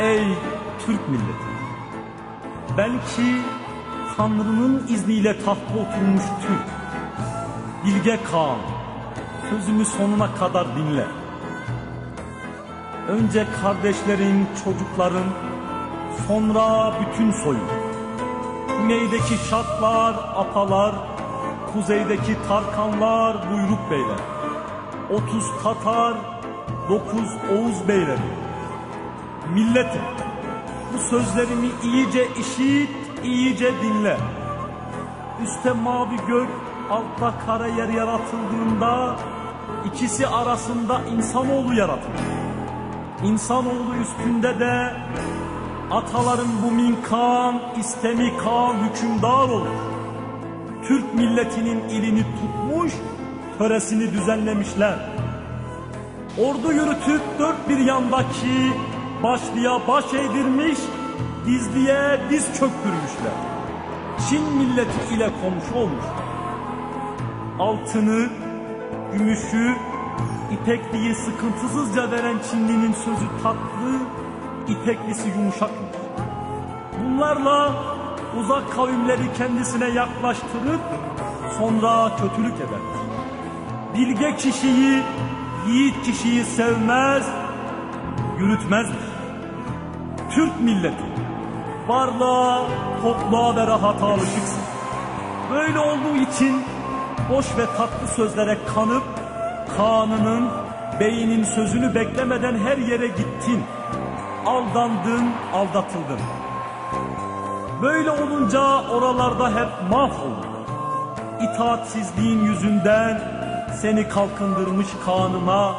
Ey Türk milleti! Belki Tanrı'nın izniyle tahta oturmuş Türk. Bilge Kağan, sözümü sonuna kadar dinle. Önce kardeşlerin, çocukların, sonra bütün soyun. Güneydeki şartlar, apalar, kuzeydeki Tarkanlar, buyruk beyler. Otuz Tatar, dokuz Oğuz beyleri. Milletim, bu sözlerimi iyice işit, iyice dinle. Üste mavi gök, altta kara yer yaratıldığında ikisi arasında insanoğlu yaratılır. İnsanoğlu üstünde de ataların bu minkan, istemi kan hükümdar olur. Türk milletinin ilini tutmuş, töresini düzenlemişler. Ordu yürütüp dört bir yandaki başlıya baş eğdirmiş, dizliye diz çöktürmüşler. Çin milleti ile komşu olmuş. Altını, gümüşü, ipekliği sıkıntısızca veren Çinlinin sözü tatlı, ipeklisi yumuşakmış. Bunlarla uzak kavimleri kendisine yaklaştırıp sonra kötülük edermiş. Bilge kişiyi, yiğit kişiyi sevmez, yürütmezmiş. Türk milleti varlığa, topluğa ve rahata alışıksın. Böyle olduğu için boş ve tatlı sözlere kanıp kanının, beynin sözünü beklemeden her yere gittin. Aldandın, aldatıldın. Böyle olunca oralarda hep mahvoldun. İtaatsizliğin yüzünden seni kalkındırmış kanıma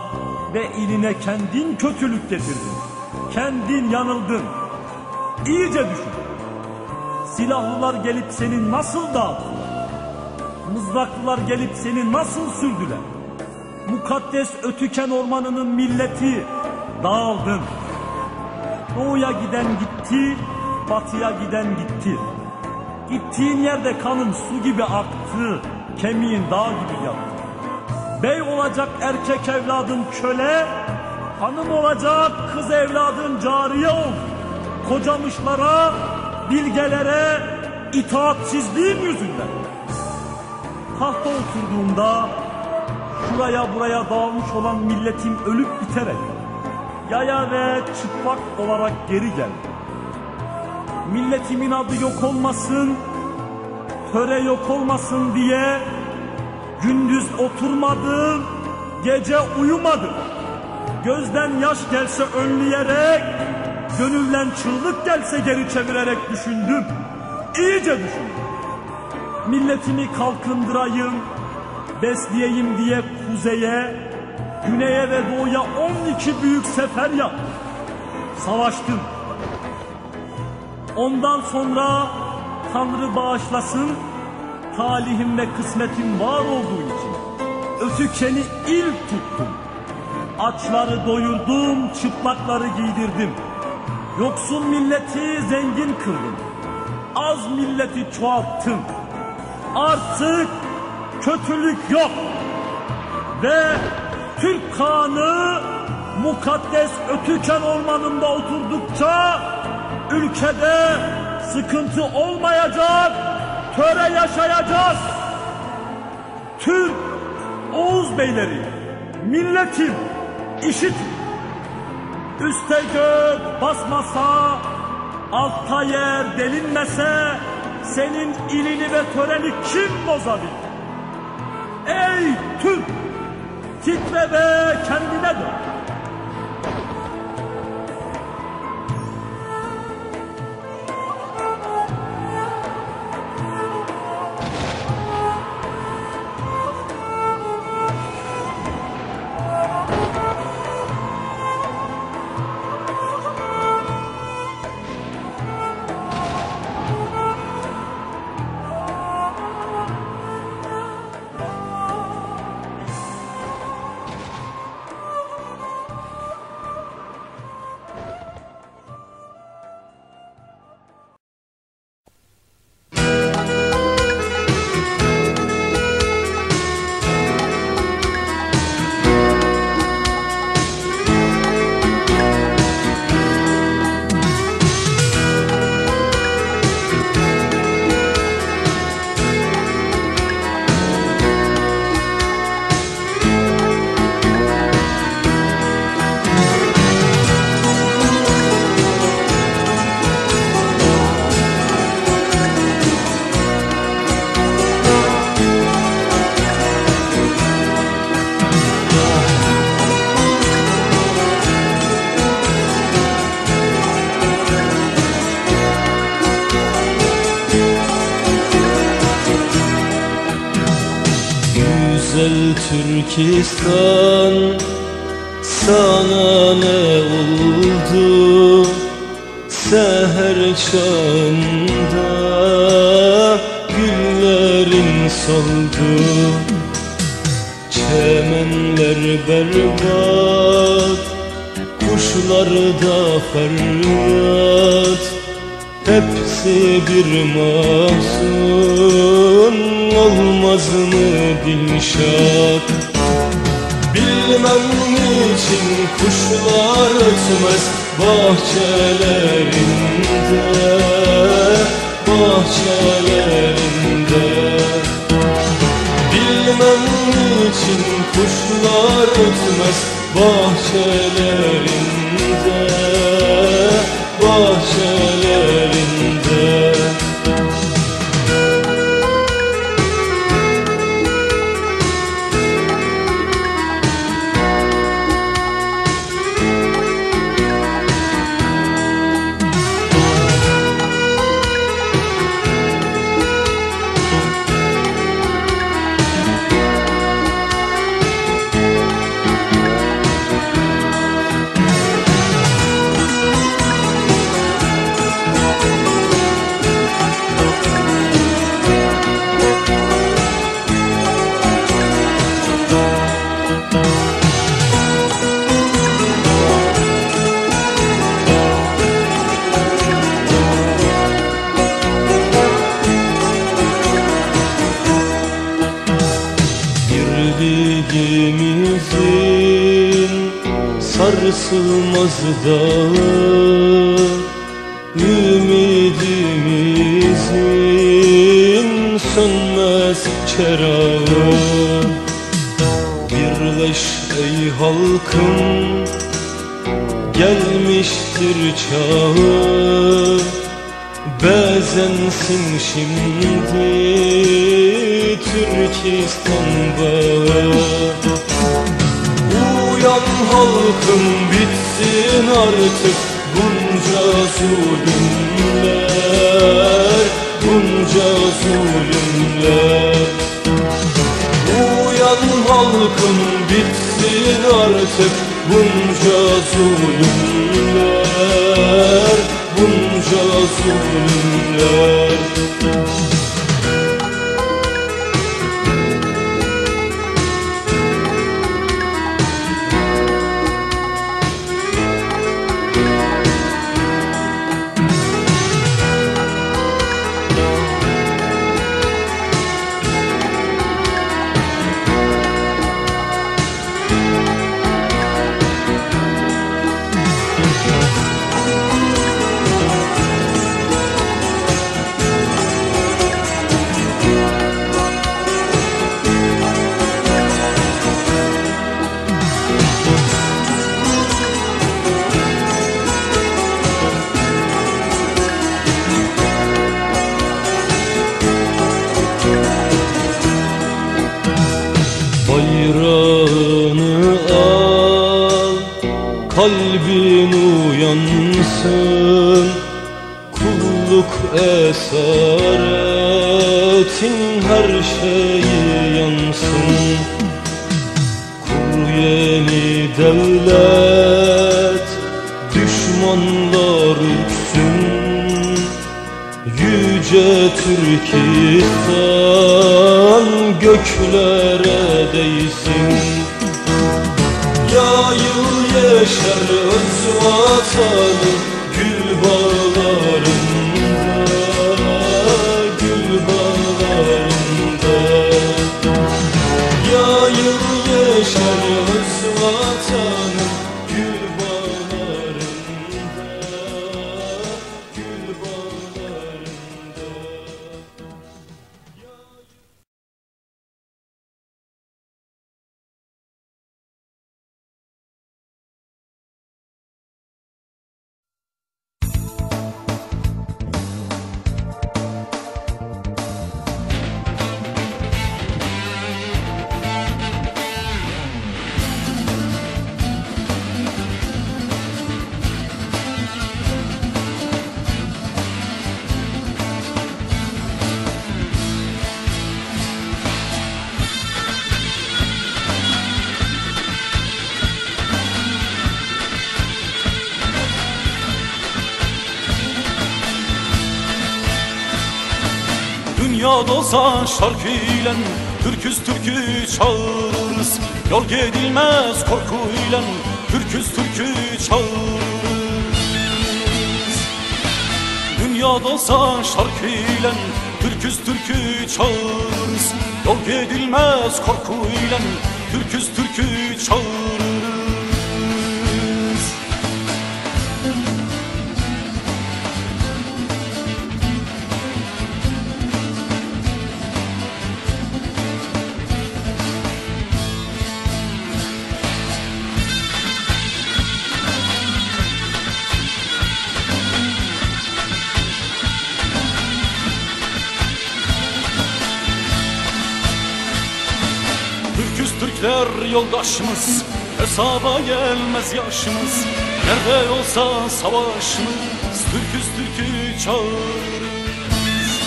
ve iline kendin kötülük getirdin. Kendin yanıldın. İyice düşün. Silahlılar gelip seni nasıl dağıttılar? Mızraklılar gelip seni nasıl sürdüler? Mukaddes Ötüken ormanının milleti dağıldın. Doğuya giden gitti, batıya giden gitti. Gittiğin yerde kanın su gibi aktı, kemiğin dağ gibi yattı. Bey olacak erkek evladın köle, hanım olacak kız evladın cariye ol. Kocamışlara, bilgelere, itaatsizliğin yüzünden. Tahta oturduğunda şuraya buraya dağılmış olan milletin ölüp biterek yaya ve çıplak olarak geri geldi. Milletimin adı yok olmasın, töre yok olmasın diye gündüz oturmadım, gece uyumadım. Gözden yaş gelse önleyerek, gönülden çığlık gelse geri çevirerek düşündüm. İyice düşündüm. Milletimi kalkındırayım, besleyeyim diye kuzeye, güneye ve doğuya 12 büyük sefer yaptım. Savaştım. Ondan sonra Tanrı bağışlasın, talihim ve kısmetim var olduğu için ötükeni ilk tuttum. Açları doyurdum, çıplakları giydirdim. Yoksul milleti zengin kıldım. Az milleti çoğalttım. Artık kötülük yok. Ve Türk Kağan'ı mukaddes Ötüken ormanında oturdukça ülkede sıkıntı olmayacak, töre yaşayacağız. Türk Oğuz beyleri, milletim, işit. Üste gök basmasa, altta yer delinmese, senin ilini ve töreni kim bozabilir? Ey Türk! Titre ve kendine dön. Türkistan Sana ne oldu? Seher çağında Güllerin soldu. Çemenler berbat Kuşlar da feryat. Hepsi bir mahzun Olmaz mı Dilşat Bilmem niçin kuşlar ötmez bahçelerinde Bahçelerinde. Bilmem niçin kuşlar ötmez bahçelerinde Bahçelerinde Birliğimizin sarsılmaz dağı Ümidimizin sönmez çerağı. Birleş ey halkım gelmiştir çağı Bezensin şimdi Türkistan bağı Uyan halkım bitsin artık bunca zulümler Bunca zulümler. Uyan halkım bitsin artık bunca zulümler Bunca zulümler Kalbin uyansın Kulluk esaretin her şeyi yansın. Kur yeni devlet Düşmanlar uçsun. Yüce Türkistan göklere değsin öz vatanı Dünyada olsa şarkıyla Türküz türkü çağırırız. Yol gidilmez korkuyla Türküz türkü çağırırız. Dünyada olsa şarkıyla Türküz türkü çağırırız. Yol gidilmez korkuyla Türküz türkü çağırırız Türkler yoldaşımız Hesaba gelmez yaşımız. Nerede olsa savaşımız Türküz Türkü çağırırız.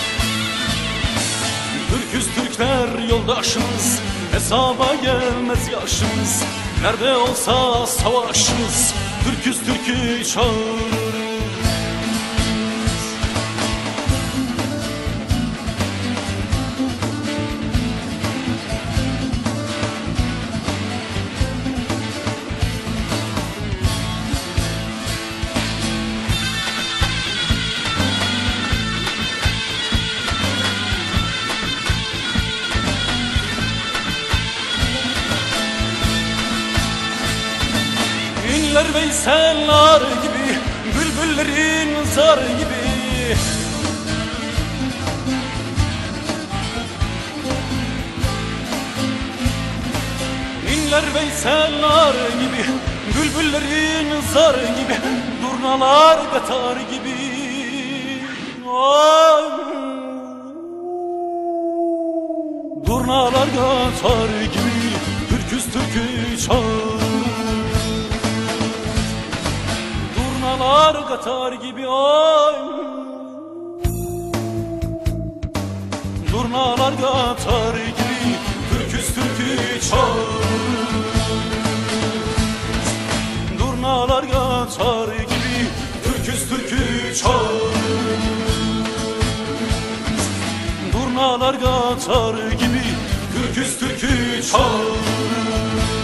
Türküz Türkler yoldaşımız Hesaba gelmez yaşımız. Nerede olsa savaşımız Türküz Türkü çağırırız Veysel'lar gibi Bülbüllerin zar gibi. İnler Veysel'lar gibi Bülbüllerin zar gibi. Durnalar betar gibi. Ay. Durnalar gatar gibi Türküz türkü çağır Durnalar katar gibi ay. Durnalar katar gibi Türküz türkü çağır Durnalar katar gibi Türküz türkü çağır Durnalar katar gibi Türküz türkü çağır